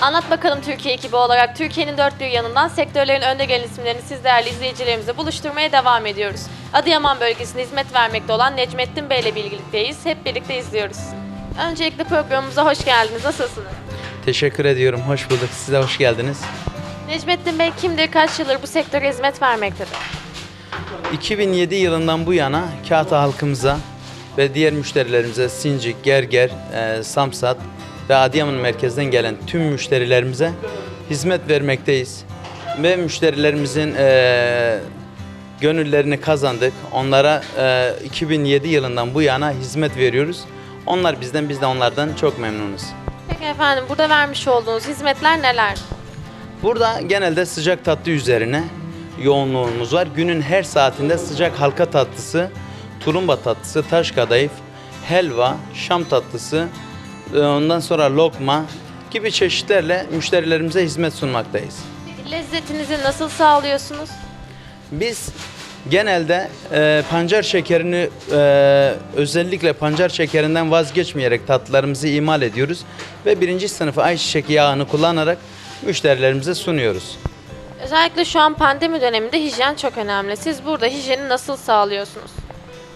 Anlat bakalım Türkiye ekibi olarak Türkiye'nin dört bir yanından sektörlerin önde gelen isimlerini siz değerli izleyicilerimize buluşturmaya devam ediyoruz. Adıyaman bölgesinde hizmet vermekte olan Necmettin Bey ile birlikteyiz. Hep birlikte izliyoruz. Öncelikle programımıza hoş geldiniz. Nasılsınız? Teşekkür ediyorum. Hoş bulduk. Size hoş geldiniz. Necmettin Bey kimdir, kaç yıldır bu sektöre hizmet vermektedir? 2007 yılından bu yana Kahta halkımıza ve diğer müşterilerimize Sincik, Gerger, e, Samsat ve Adıyaman merkezden gelen tüm müşterilerimize hizmet vermekteyiz. Ve müşterilerimizin e, gönüllerini kazandık. Onlara e, 2007 yılından bu yana hizmet veriyoruz. Onlar bizden, biz de onlardan çok memnunuz. Peki efendim, burada vermiş olduğunuz hizmetler neler? Burada genelde sıcak tatlı üzerine yoğunluğumuz var. Günün her saatinde sıcak halka tatlısı, turumba tatlısı, taş kadayıf, helva, şam tatlısı, ondan sonra lokma gibi çeşitlerle müşterilerimize hizmet sunmaktayız. Lezzetinizi nasıl sağlıyorsunuz? Biz genelde e, pancar şekerini e, özellikle pancar şekerinden vazgeçmeyerek tatlılarımızı imal ediyoruz ve birinci sınıfı ayçiçek yağını kullanarak müşterilerimize sunuyoruz. Özellikle şu an pandemi döneminde hijyen çok önemli. Siz burada hijyeni nasıl sağlıyorsunuz?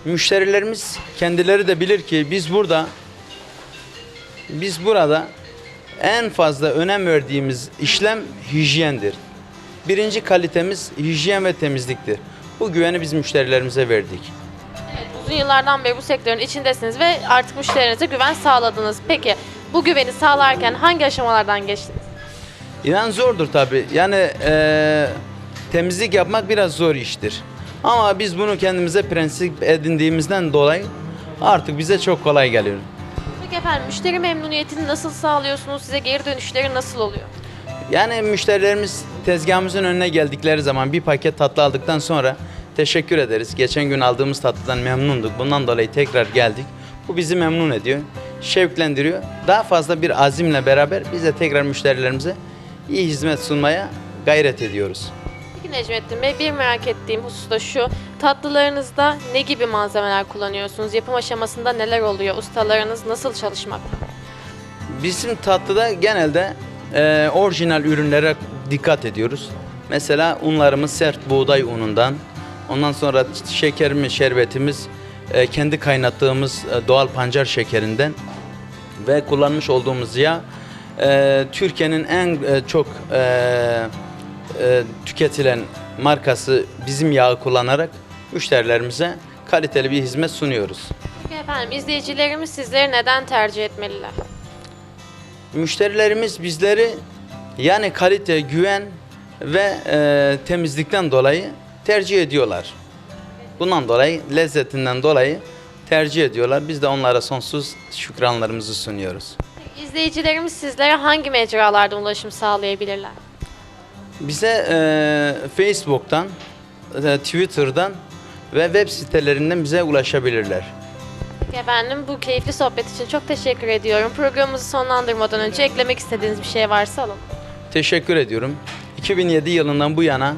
Müşterilerimiz kendileri de bilir ki biz burada biz burada en fazla önem verdiğimiz işlem hijyendir. Birinci kalitemiz hijyen ve temizliktir. Bu güveni biz müşterilerimize verdik. Evet, uzun yıllardan beri bu sektörün içindesiniz ve artık müşterilerinize güven sağladınız. Peki bu güveni sağlarken hangi aşamalardan geçtiniz? İnan zordur tabi. Yani eee, temizlik yapmak biraz zor iştir. Ama biz bunu kendimize prensip edindiğimizden dolayı artık bize çok kolay geliyor. Peki efendim müşteri memnuniyetini nasıl sağlıyorsunuz? Size geri dönüşleri nasıl oluyor? Yani müşterilerimiz tezgahımızın önüne geldikleri zaman bir paket tatlı aldıktan sonra teşekkür ederiz. Geçen gün aldığımız tatlıdan memnunduk. Bundan dolayı tekrar geldik. Bu bizi memnun ediyor, şevklendiriyor. Daha fazla bir azimle beraber biz de tekrar müşterilerimize iyi hizmet sunmaya gayret ediyoruz. Peki Necmettin Bey bir merak ettiğim husus da şu. Tatlılarınızda ne gibi malzemeler kullanıyorsunuz? Yapım aşamasında neler oluyor? Ustalarınız nasıl çalışmakta? Bizim tatlıda genelde e, orijinal ürünlere dikkat ediyoruz. Mesela unlarımız sert buğday unundan. Ondan sonra şekerimiz, şerbetimiz e, kendi kaynattığımız e, doğal pancar şekerinden ve kullanmış olduğumuz yağ e, Türkiye'nin en e, çok e, e, tüketilen markası bizim yağı kullanarak müşterilerimize kaliteli bir hizmet sunuyoruz. Peki efendim izleyicilerimiz sizleri neden tercih etmeliler? Müşterilerimiz bizleri yani kalite, güven ve e, temizlikten dolayı tercih ediyorlar. Bundan dolayı, lezzetinden dolayı tercih ediyorlar. Biz de onlara sonsuz şükranlarımızı sunuyoruz. Peki, İzleyicilerimiz sizlere hangi mecralardan ulaşım sağlayabilirler? Bize e, Facebook'tan, e, Twitter'dan ve web sitelerinden bize ulaşabilirler. Efendim bu keyifli sohbet için çok teşekkür ediyorum. Programımızı sonlandırmadan önce eklemek istediğiniz bir şey varsa alın. Teşekkür ediyorum. 2007 yılından bu yana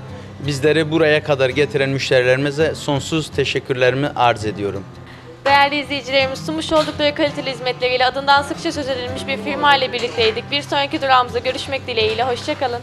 bizleri buraya kadar getiren müşterilerimize sonsuz teşekkürlerimi arz ediyorum. Değerli izleyicilerimiz sunmuş oldukları kaliteli hizmetleriyle adından sıkça söz edilmiş bir firma ile birlikteydik. Bir sonraki durağımızda görüşmek dileğiyle. Hoşçakalın.